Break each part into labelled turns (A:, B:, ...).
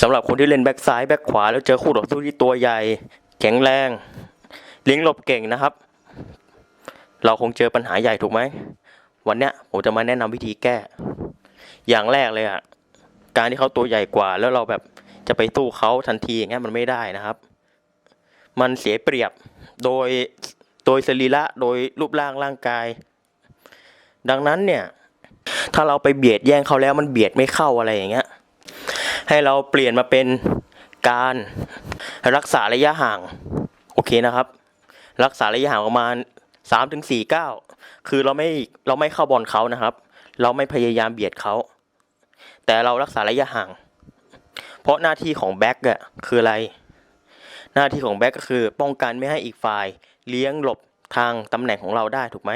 A: สำหรับคนที่เล่นแบ็กซ้ายแบ็กขวาแล้วเจอคู่ต่อสู้ที่ตัวใหญ่ แข็งแรงเลี้ยงหลบเก่งนะครับ เราคงเจอปัญหาใหญ่ถูกไหม วันเนี้ยผมจะมาแนะนำวิธีแก้ อย่างแรกเลยอะการที่เขาตัวใหญ่กว่า แล้วเราแบบจะไปสู้เขาทันทีอย่างเงี้ยมันไม่ได้นะครับ มันเสียเปรียบโดยโดยสรีระโดยรูปร่างร่างกาย ดังนั้นเนี่ย ถ้าเราไปเบียดแย่งเขาแล้วมันเบียดไม่เข้าอะไรอย่างเงี้ย ให้เราเปลี่ยนมาเป็นการรักษาระยะห่าง โอเคนะครับ รักษาระยะห่างประมาณสามถึงสี่ก้าคือเราไม่เราไม่เข้าบอลเขานะครับ เราไม่พยายามเบียดเขา แต่เรารักษาระยะห่าง เพราะหน้าที่ของแบ็กอะคืออะไร หน้าที่ของแบ็กก็คือป้องกันไม่ให้อีกฝ่าย เลี้ยงหลบทางตำแหน่งของเราได้ถูกไหม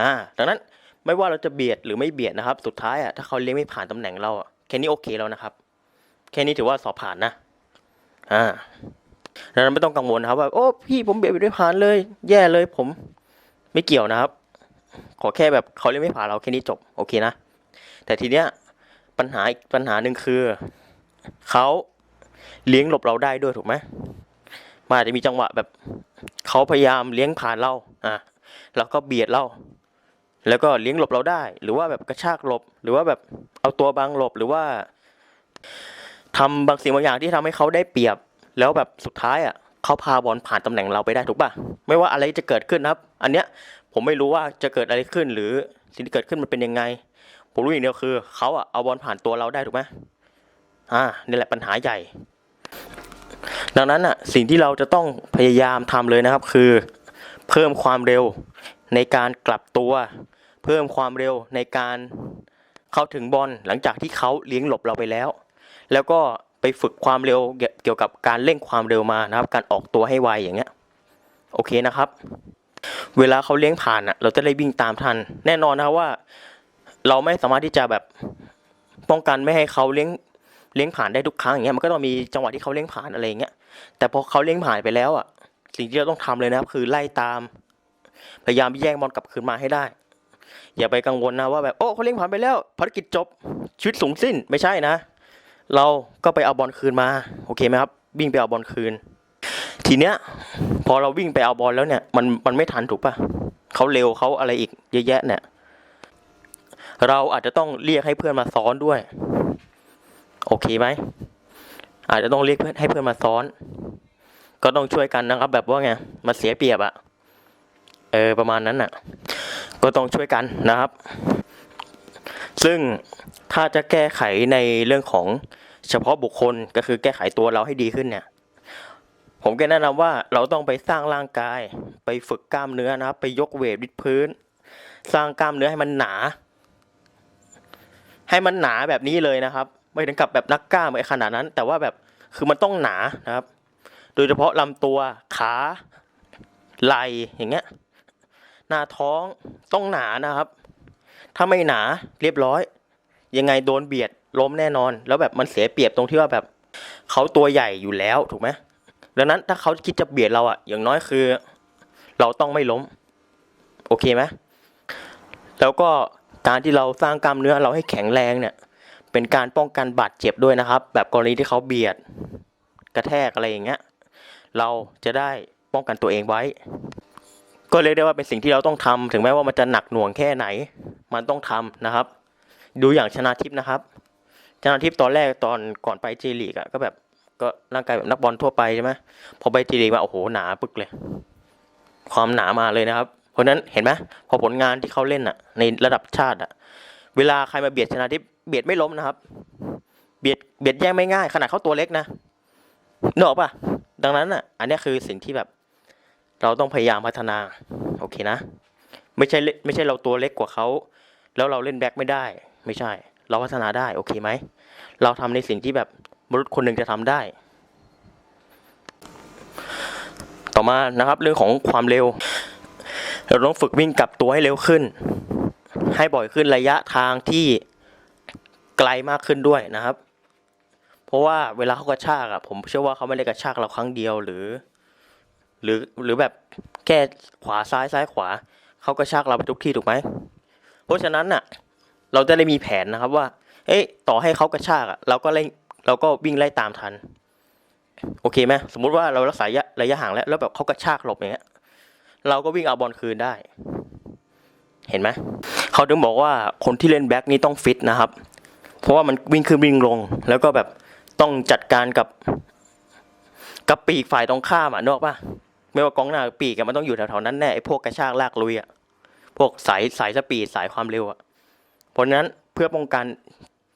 A: อ่า ดังนั้นไม่ว่าเราจะเบียดหรือไม่เบียดนะครับ สุดท้ายอะถ้าเขาเลี้ยงไม่ผ่านตำแหน่งเราอะ แค่นี้โอเคแล้วนะครับ แค่นี้ถือว่าสอบผ่านนะ อ่าดังนั้นไม่ต้องกังวลนะครับ ว่าโอ้พี่ผมเบียดไม่ผ่านเลย แย่เลยผมไม่เกี่ยวนะครับ ขอแค่แบบเขาเล่นไม่ผ่านเราแค่นี้จบโอเคนะ แต่ทีเนี้ยปัญหาอีกปัญหาหนึ่งคือเขาเลี้ยงหลบเราได้ด้วยถูกไหมมันอาจจะมีจังหวะแบบเขาพยายามเลี้ยงผ่านเราอะแล้วก็เบียดเรา แล้วก็เลี้ยงหลบเราได้ หรือว่าแบบกระชากหลบ หรือว่าแบบเอาตัวบังหลบหรือว่าทำบางสิ่งบางอย่างที่ทำให้เขาได้เปรียบ แล้วแบบสุดท้ายอะเขาพาบอลผ่านตำแหน่งเราไปได้ถูกป่ะไม่ว่าอะไรจะเกิดขึ้นครับ อันเนี้ยผมไม่รู้ว่าจะเกิดอะไรขึ้น หรือสิ่งที่เกิดขึ้นมันเป็นยังไง ผมรู้อย่างเดียวคือเขาอะเอาบอลผ่านตัวเราได้ถูกไหมอ่านี่แหละปัญหาใหญ่ ดังนั้นอะสิ่งที่เราจะต้องพยายามทำเลยนะครับคือ เพิ่มความเร็วในการกลับตัว พิ่มความเร็วในการเข้าถึงบอลหลังจากที่เขาเลี้ยงหลบเราไปแล้ว แล้วก็ไปฝึกความเร็วเกี่ยวกับการเร่งความเร็วมานะครับ การออกตัวให้ไวอย่างเงี้ยโอเคนะครับ เวลาเขาเลี้ยงผ่านอะ เราจะได้วิ่งตามทัน แน่นอนนะครับว่า เราไม่สามารถที่จะแบบป้องกันไม่ให้เขาเลี้ยงเลี้ยงผ่านได้ทุกครั้งอย่างเงี้ยมันก็ต้องมีจังหวะที่เขาเลี้ยงผ่านอะไรเงี้ยแต่พอเขาเลี้ยงผ่านไปแล้วอะสิ่งที่เราต้องทำเลยนะครับ คือไล่ตาม พยายามแย่งบอลกลับคืนมาให้ได้ อย่าไปกังวลนะว่าแบบโอ้เขาเลี้ยงผ่านไปแล้วภารกิจจบชีวิตสูงสิ้นไม่ใช่นะ เราก็ไปเอาบอลคืนมาโอเคไหมครับวิ่งไปเอาบอลคืน ทีเนี้ยพอเราวิ่งไปเอาบอลแล้วเนี่ยมันมันไม่ทันถูกปะเขาเร็วเขาอะไรอีกเยอะแยะเนี่ยเราอาจจะต้องเรียกให้เพื่อนมาซ้อนด้วย โอเคไหมอาจจะต้องเรียกเพื่อนให้เพื่อนมาซ้อน ก็ต้องช่วยกันนะครับ แบบว่าไงมาเสียเปรียบอะเออประมาณนั้นอะ ก็ต้องช่วยกันนะครับ ซึ่งถ้าจะแก้ไขในเรื่องของเฉพาะบุคคลก็คือแก้ไขตัวเราให้ดีขึ้นเนี่ย ผมก็แนะนำว่าเราต้องไปสร้างร่างกาย ไปฝึกกล้ามเนื้อนะครับ ไปยกเวทวิดพื้น สร้างกล้ามเนื้อให้มันหนา ให้มันหนาแบบนี้เลยนะครับ ไม่ถึงกับแบบนักกล้ามไอขนาดนั้น แต่ว่าแบบคือมันต้องหนานะครับ โดยเฉพาะลำตัวขาไหลอย่างเงี้ย หน้าท้องต้องหนานะครับ ถ้าไม่หนาเรียบร้อย ยังไงโดนเบียดล้มแน่นอน แล้วแบบมันเสียเปรียบตรงที่ว่าแบบเขาตัวใหญ่อยู่แล้วถูกไหมดังนั้นถ้าเขาคิดจะเบียดเราอะอย่างน้อยคือ เราต้องไม่ล้ม โอเคไหมแล้วก็การที่เราสร้างกล้ามเนื้อเราให้แข็งแรงเนี่ย เป็นการป้องกันบาดเจ็บด้วยนะครับ แบบกรณีที่เขาเบียด กระแทกอะไรอย่างเงี้ยเราจะได้ป้องกันตัวเองไว้ ก็เรียกได้ว่าเป็นสิ่งที่เราต้องทำถึงแม้ว่ามันจะหนักหน่วงแค่ไหน มันต้องทำนะครับ ดูอย่างชนะทิพย์นะครับ ชนะทิพย์ตอนแรกตอนก่อนไปเจลีกอะก็แบบก็ร่างกายแบบนักบอลทั่วไปใช่ไหมพอไปเจลีกมาโอ้โหหนาปึกเลย ความหนามาเลยนะครับ เพราะนั้นเห็นไหมพอผลงานที่เขาเล่นอะในระดับชาติอะเวลาใครมาเบียดชนะทิพย์เบียดไม่ล้มนะครับ เบียดเบียดแย่งไม่ง่าย ขนาดเขาตัวเล็กนะนออกปะดังนั้นอะอันนี้คือสิ่งที่แบบ เราต้องพยายามพัฒนาโอเคนะ ไม่ใช่เล่นไม่ใช่เราตัวเล็กกว่าเขาแล้วเราเล่นแบ็คไม่ได้ ไม่ใช่ เราพัฒนาได้โอเคไหมเราทำในสิ่งที่แบบมนุษย์คนหนึ่งจะทำได้ ต่อมานะครับเรื่องของความเร็ว เราต้องฝึกวิ่งกลับตัวให้เร็วขึ้น ให้บ่อยขึ้นระยะทางที่ไกลมากขึ้นด้วยนะครับ เพราะว่าเวลาเขากระชากอะผมเชื่อว่าเขาไม่ได้กระชากเราครั้งเดียวหรือ หรือหรือแบบแก้ขวาซ้ายซ้ายขวา เขาก็ชากเราไปทุกที่ถูกไหม เพราะฉะนั้นน่ะ เราจะได้มีแผนนะครับว่า เอ้ยต่อให้เขากระชากเราก็เร่งเราก็วิ่งไล่ตามทัน โอเคไหมสมมุติว่าเรารักษาระยะระยะห่างแล้ว แล้วแบบเขากระชากหลบอย่างเงี้ย เราก็วิ่งเอาบอลคืนได้ เห็นไหมเขาถึงบอกว่าคนที่เล่นแบ็คนี่ต้องฟิตนะครับ เพราะว่ามันวิ่งขึ้นวิ่งลง แล้วก็แบบต้องจัดการกับกับปีกฝ่ายตรงข้ามอะนอกป่ะ ไม่ว่ากองหน้าปีกอะมันต้องอยู่แถวๆนั้นแน่ไอ้พวกกระชากลากลุยอะพวกสายสายสปีดสายความเร็วอะเพราะนั้นเพื่อป้องกัน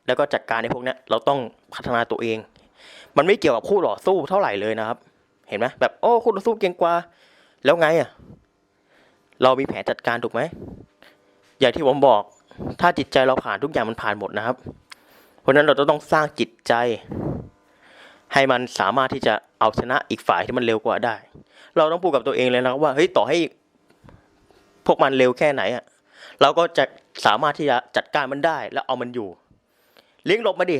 A: แล้วก็จัดการไอ้พวกนี้เราต้องพัฒนาตัวเอง มันไม่เกี่ยวกับคู่ต่อสู้เท่าไหร่เลยนะครับ เห็นไหมแบบโอ้คู่ต่อสู้เก่งกว่า แล้วไงอะเรามีแผนจัดการถูกไหมอย่างที่ผมบอก ถ้าจิตใจเราผ่านทุกอย่างมันผ่านหมดนะครับ เพราะนั้นเราจะต้องสร้างจิตใจ ให้มันสามารถที่จะเอาชนะอีกฝ่ายที่มันเร็วกว่าได้ เราต้องพูดกับตัวเองเลยนะครับว่าเฮ้ยต่อให้พวกมันเร็วแค่ไหนอะเราก็จะสามารถที่จะจัดการมันได้แล้วเอามันอยู่ เลี้ยงหลบมาดิ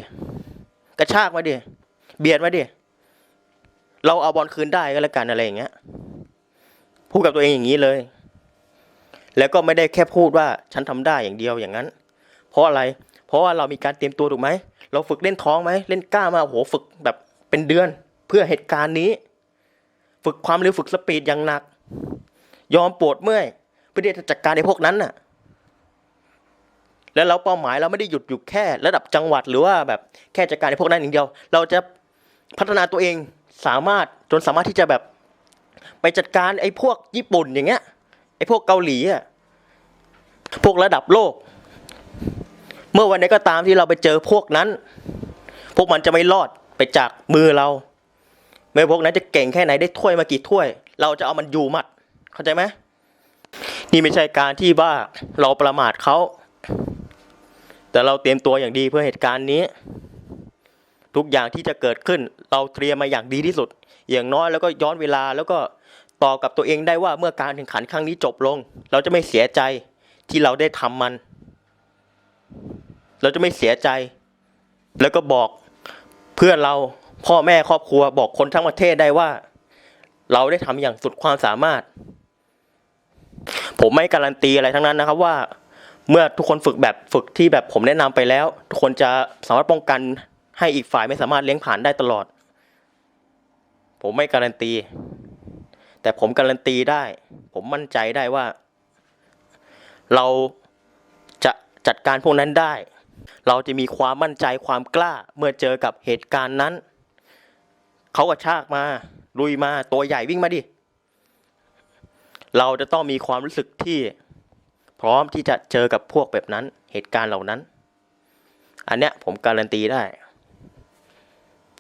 A: กระชากมาดิเบียดมาดิเราเอาบอลคืนได้ก็แล้วกันอะไรอย่างเงี้ยพูดกับตัวเองอย่างนี้เลย แล้วก็ไม่ได้แค่พูดว่าฉันทำได้อย่างเดียวอย่างนั้น เพราะอะไร เพราะว่าเรามีการเตรียมตัวถูกไหม เราฝึกเล่นท้องไหม เล่นกล้ามาโอ้โหฝึกแบบ เป็นเดือนเพื่อเหตุการณ์นี้ ฝึกความเร็วฝึกสปีดอย่างหนัก ยอมปวดเมื่อยเพื่อที่จะจัดการในพวกนั้นน่ะ แล้วเราเป้าหมายเราไม่ได้หยุดอยู่แค่ระดับจังหวัดหรือว่าแบบแค่จัดการในพวกนั้นอย่างเดียว เราจะพัฒนาตัวเองสามารถจนสามารถที่จะแบบไปจัดการไอ้พวกญี่ปุ่นอย่างเงี้ยไอ้พวกเกาหลีอะพวกระดับโลก เมื่อวันไหนก็ตามที่เราไปเจอพวกนั้น พวกมันจะไม่รอด ไปจากมือเราไม่ว่าพวกนั้นจะเก่งแค่ไหนได้ถ้วยมากี่ถ้วย เราจะเอามันอยู่หมัด เข้าใจไหมนี่ไม่ใช่การที่ว่าเราประมาทเขา แต่เราเตรียมตัวอย่างดีเพื่อเหตุการณ์นี้ ทุกอย่างที่จะเกิดขึ้น เราเตรียมมาอย่างดีที่สุด อย่างน้อยแล้วก็ย้อนเวลาแล้วก็ต่อกับตัวเองได้ว่าเมื่อการแข่งขันครั้งนี้จบลง เราจะไม่เสียใจที่เราได้ทำมัน เราจะไม่เสียใจ แล้วก็บอก เพื่อนเราพ่อแม่ครอบครัวบอกคนทั้งประเทศได้ว่า เราได้ทำอย่างสุดความสามารถ ผมไม่การันตีอะไรทั้งนั้นนะครับว่า เมื่อทุกคนฝึกแบบฝึกที่แบบผมแนะนำไปแล้ว ทุกคนจะสามารถป้องกันให้อีกฝ่ายไม่สามารถเลี้ยงผ่านได้ตลอด ผมไม่การันตี แต่ผมการันตีได้ ผมมั่นใจได้ว่า เราจะจัดการพวกนั้นได้ เราจะมีความมั่นใจความกล้าเมื่อเจอกับเหตุการณ์นั้น เขากระชากมา ลุยมาตัวใหญ่วิ่งมาดิ เราจะต้องมีความรู้สึกที่พร้อมที่จะเจอกับพวกแบบนั้นเหตุการณ์เหล่านั้น อันเนี้ยผมการันตีได้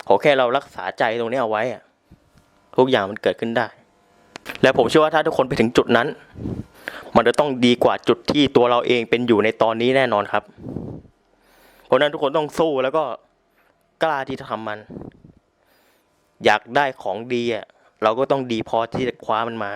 A: ขอแค่เรารักษาใจตรงนี้เอาไว้อะทุกอย่างมันเกิดขึ้นได้ และผมเชื่อว่าถ้าทุกคนไปถึงจุดนั้น มันจะต้องดีกว่าจุดที่ตัวเราเองเป็นอยู่ในตอนนี้แน่นอนครับ ราะฉะนั้นทุกคนต้องสู้แล้วก็กล้าที่จะทำมัน อยากได้ของดีอะเราก็ต้องดีพอที่จะคว้ามันมา